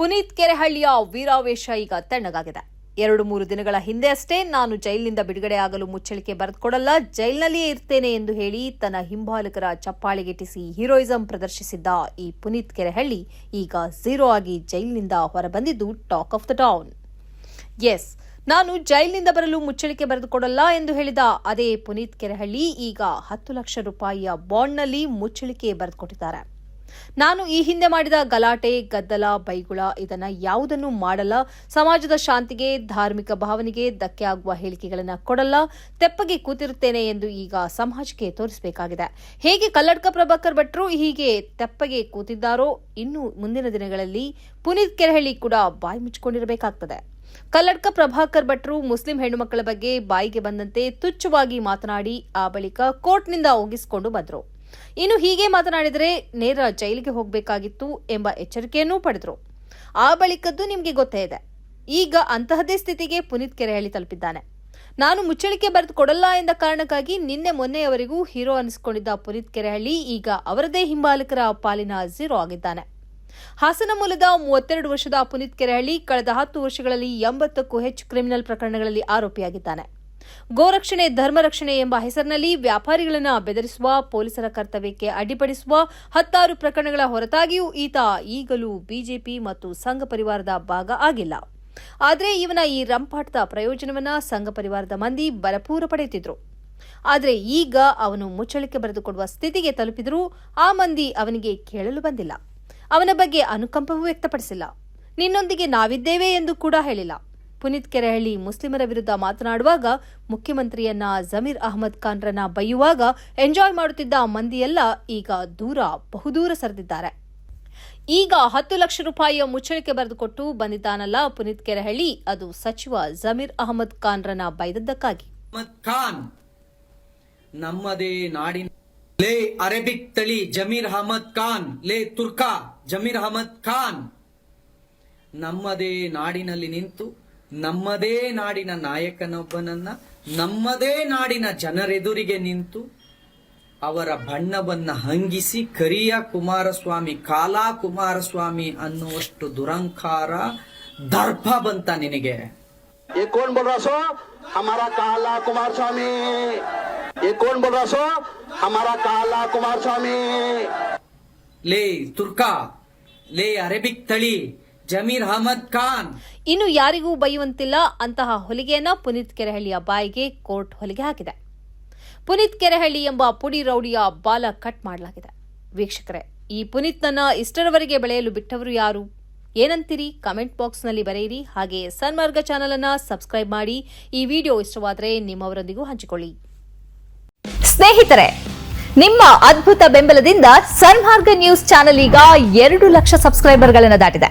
ಪುನೀತ್ ಕೆರೆಹಳ್ಳಿಯ ವೀರಾವೇಶ ಈಗ ತಣ್ಣಗಾಗಿದೆ. ಎರಡು ಮೂರು ದಿನಗಳ ಹಿಂದೆ ಅಷ್ಟೇ ನಾನು ಜೈಲಿನಿಂದ ಬಿಡುಗಡೆ ಆಗಲು ಮುಚ್ಚಳಿಕೆ ಬರೆದುಕೊಡಲ್ಲ ಜೈಲಿನಲ್ಲಿಯೇ ಇರ್ತೇನೆ ಎಂದು ಹೇಳಿ ತನ್ನ ಹಿಂಬಾಲಕರ ಚಪ್ಪಾಳಿಗೆಟ್ಟಿಸಿ ಹೀರೋಯಿಸಂ ಪ್ರದರ್ಶಿಸಿದ್ದ ಈ ಪುನೀತ್ ಕೆರೆಹಳ್ಳಿ ಈಗ ಝೀರೋ ಆಗಿ ಜೈಲಿನಿಂದ ಹೊರಬಂದಿದ್ದು talk of the town. Yes, ನಾನು ಜೈಲಿನಿಂದ ಬರಲು ಮುಚ್ಚಳಿಕೆ ಬರೆದುಕೊಡಲ್ಲ ಎಂದು ಹೇಳಿದ ಅದೇ ಪುನೀತ್ ಕೆರೆಹಳ್ಳಿ ಈಗ ಹತ್ತು ಲಕ್ಷ ರೂಪಾಯಿಯ ಬಾಂಡ್ನಲ್ಲಿ ಮುಚ್ಚಳಿಕೆ ಬರೆದುಕೊಟ್ಟಿದ್ದಾರೆ. ನಾನು ಈ ಹಿಂದೆ ಮಾಡಿದ ಗಲಾಟೆ, ಗದ್ದಲ, ಬೈಗುಳ, ಇದನ್ನ ಯಾವುದನ್ನು ಮಾಡಲ್ಲ. ಸಮಾಜದ ಶಾಂತಿಗೆ, ಧಾರ್ಮಿಕ ಭಾವನೆಗೆ ಧಕ್ಕೆ ಆಗುವ ಹೇಳಿಕೆಗಳನ್ನು ಕೊಡಲ್ಲ. ತೆಪ್ಪಗೆ ಕೂತಿರುತ್ತೇನೆ ಎಂದು ಈಗ ಸಮಾಜಕ್ಕೆ ತೋರಿಸಬೇಕಾಗಿದೆ. ಹೇಗೆ ಕಲ್ಲಡ್ಕ ಪ್ರಭಾಕರ್ ಭಟ್ರು ಹೀಗೆ ತೆಪ್ಪಗೆ ಕೂತಿದ್ದಾರೋ ಇನ್ನು ಮುಂದಿನ ದಿನಗಳಲ್ಲಿ ಪುನೀತ್ ಕೆರೆಹಳ್ಳಿ ಕೂಡ ಬಾಯಿ ಮುಚ್ಚಿಕೊಂಡಿರಬೇಕಾಗ್ತದೆ. ಕಲ್ಲಡ್ಕ ಪ್ರಭಾಕರ್ ಭಟ್ರು ಮುಸ್ಲಿಂ ಹೆಣ್ಣುಮಕ್ಕಳ ಬಗ್ಗೆ ಬಾಯಿಗೆ ಬಂದಂತೆ ತುಚ್ಛವಾಗಿ ಮಾತನಾಡಿ ಆ ಬಳಿಕ ಕೋರ್ಟ್ನಿಂದ ಒಗಿಸಿಕೊಂಡು ಬಂದರು. ಇನ್ನು ಹೀಗೆ ಮಾತನಾಡಿದರೆ ನೇರ ಜೈಲಿಗೆ ಹೋಗಬೇಕಾಗಿತ್ತು ಎಂಬ ಎಚ್ಚರಿಕೆಯನ್ನೂ ಪಡೆದರು. ಆ ಬಳಿಕದ್ದು ನಿಮಗೆ ಗೊತ್ತೇ ಇದೆ. ಈಗ ಅಂತಹದೇ ಸ್ಥಿತಿಗೆ ಪುನೀತ್ ಕೆರೆಹಳ್ಳಿ ತಲುಪಿದ್ದಾನೆ. ನಾನು ಮುಚ್ಚಳಿಕೆ ಬರೆದು ಕೊಡಲ್ಲ ಎಂದ ಕಾರಣಕ್ಕಾಗಿ ನಿನ್ನೆ ಮೊನ್ನೆಯವರೆಗೂ ಹೀರೋ ಅನಿಸಿಕೊಂಡಿದ್ದ ಪುನೀತ್ ಕೆರೆಹಳ್ಳಿ ಈಗ ಅವರದೇ ಹಿಂಬಾಲಕರ ಪಾಲಿನ ಝೀರೋ ಆಗಿದ್ದಾನೆ. ಹಾಸನ ಮೂಲದ ಮೂವತ್ತೆರಡು ವರ್ಷದ ಪುನೀತ್ ಕೆರೆಹಳ್ಳಿ ಕಳೆದ ಹತ್ತು ವರ್ಷಗಳಲ್ಲಿ ಎಂಬತ್ತಕ್ಕೂ ಹೆಚ್ಚು ಕ್ರಿಮಿನಲ್ ಪ್ರಕರಣಗಳಲ್ಲಿ ಆರೋಪಿಯಾಗಿದ್ದಾನೆ. ಗೋರಕ್ಷಣೆ, ಧರ್ಮರಕ್ಷಣೆ ಎಂಬ ಹೆಸರಿನಲ್ಲಿ ವ್ಯಾಪಾರಿಗಳನ್ನು ಬೆದರಿಸುವ, ಪೊಲೀಸರ ಕರ್ತವ್ಯಕ್ಕೆ ಅಡ್ಡಿಪಡಿಸುವ ಹತ್ತಾರು ಪ್ರಕರಣಗಳ ಹೊರತಾಗಿಯೂ ಈತ ಈಗಲೂ ಬಿಜೆಪಿ ಮತ್ತು ಸಂಘ ಪರಿವಾರದ ಭಾಗ ಆಗಿಲ್ಲ. ಆದರೆ ಇವನ ಈ ರಂಪಾಟದ ಪ್ರಯೋಜನವನ್ನ ಸಂಘ ಪರಿವಾರದ ಮಂದಿ ಬಲಪೂರ ಪಡೆಯುತ್ತಿದ್ರು. ಆದರೆ ಈಗ ಅವನು ಮುಚ್ಚಳಿಕೆ ಬರೆದುಕೊಡುವ ಸ್ಥಿತಿಗೆ ತಲುಪಿದರೂ ಆ ಮಂದಿ ಅವನಿಗೆ ಕೇಳಲು ಬಂದಿಲ್ಲ. ಅವನ ಬಗ್ಗೆ ಅನುಕಂಪವೂ ವ್ಯಕ್ತಪಡಿಸಿಲ್ಲ. ನಿನ್ನೊಂದಿಗೆ ನಾವಿದ್ದೇವೆ ಎಂದು ಕೂಡ ಹೇಳಿಲ್ಲ. ಪುನೀತ್ ಕೆರೆಹಳ್ಳಿ ಮುಸ್ಲಿಮರ ವಿರುದ್ಧ ಮಾತನಾಡುವಾಗ ಮುಖ್ಯಮಂತ್ರಿಯನ್ನ ಜಮೀರ್ ಅಹಮದ್ ಖಾನ್ರನ್ನ ಬೈಯುವಾಗ ಎಂಜಾಯ್ ಮಾಡುತ್ತಿದ್ದ ಮಂದಿಯೆಲ್ಲ ಈಗ ದೂರ ಬಹುದೂರ ಸರಿದಿದ್ದಾರೆ. ಈಗ ಹತ್ತು ಲಕ್ಷ ರೂಪಾಯಿಯ ಮುಚ್ಚಳಿಕೆ ಬರೆದುಕೊಟ್ಟು ಬಂದಿದ್ದಾನಲ್ಲ ಪುನೀತ್ ಕೆರೆಹಳ್ಳಿ, ಅದು ಸಚಿವ ಜಮೀರ್ ಅಹಮದ್ ಖಾನ್ರನ್ನ ಬೈದದ್ದಕ್ಕಾಗಿ. ಲೇ ಅರೇಬಿಕ್ ತಳಿ ಜಮೀರ್ ಅಹಮದ್ ಖಾನ್, ಲೇ ತುರ್ಕಾ ಜಮೀರ್ ಅಹಮದ್ ಖಾನ್ ನಮ್ಮದೇ ನಾಡಿನಲ್ಲಿ ನಿಂತು ನಮ್ಮದೇ ನಾಡಿನ ನಾಯಕನೊಬ್ಬನನ್ನ ನಮ್ಮದೇ ನಾಡಿನ ಜನರೆದುರಿಗೆ ನಿಂತು ಅವರ ಬಣ್ಣವನ್ನ ಹಂಗಿಸಿ ಕರಿಯ ಕುಮಾರಸ್ವಾಮಿ ಕಾಲಾ ಕುಮಾರಸ್ವಾಮಿ ಅನ್ನುವಷ್ಟು ದುರಂಕಾರ ದರ್ಪ ಬಂತ ನಿನಗೆ ये कौन बोल रहा सो हमारा काला कुमार स्वामी ये कौन बोल रहा सो हमारा काला कुमार स्वामी ಲೇ ತುರ್ಕಾ ಲೇ ಅರೇಬಿಕ್ ತಳಿ ಜಮೀರ್ ಅಹಮದ್ ಖಾನ್. ಇನ್ನು ಯಾರಿಗೂ ಬೈಯುವಂತಿಲ್ಲ. ಅಂತಹ ಹೊಲಿಗೆಯನ್ನ ಪುನೀತ್ ಕೆರೆಹಳ್ಳಿಯ ಬಾಯಿಗೆ ಕೋರ್ಟ್ ಹೊಲಿಗೆ ಹಾಕಿದೆ. ಪುನೀತ್ ಕೆರೆಹಳ್ಳಿ ಎಂಬ ಪುಡಿ ರೌಡಿಯ ಬಾಲ ಕಟ್ ಮಾಡಲಾಗಿದೆ. ವೀಕ್ಷಕರೇ, ಈ ಪುನೀತ್ನನ್ನ ಇಷ್ಟರವರೆಗೆ ಬೆಳೆಯಲು ಬಿಟ್ಟವರು ಯಾರು? ಏನಂತೀರಿ? ಕಮೆಂಟ್ ಬಾಕ್ಸ್ನಲ್ಲಿ ಬರೆಯಿರಿ. ಹಾಗೆ ಸನ್ಮಾರ್ಗ ಚಾನಲ್ ಅನ್ನ ಸಬ್ಸ್ಕ್ರೈಬ್ ಮಾಡಿ. ಈ ವಿಡಿಯೋ ಇಷ್ಟವಾದರೆ ನಿಮ್ಮವರೊಂದಿಗೂ ಹಂಚಿಕೊಳ್ಳಿ. ಸ್ನೇಹಿತರೆ, ನಿಮ್ಮ ಅದ್ಭುತ ಬೆಂಬಲದಿಂದ ಸನ್ಮಾರ್ಗ ನ್ಯೂಸ್ ಚಾನೆಲ್ ಈಗ ಎರಡು ಲಕ್ಷ ಸಬ್ಸ್ಕ್ರೈಬರ್ಗಳನ್ನು ದಾಟಿದೆ.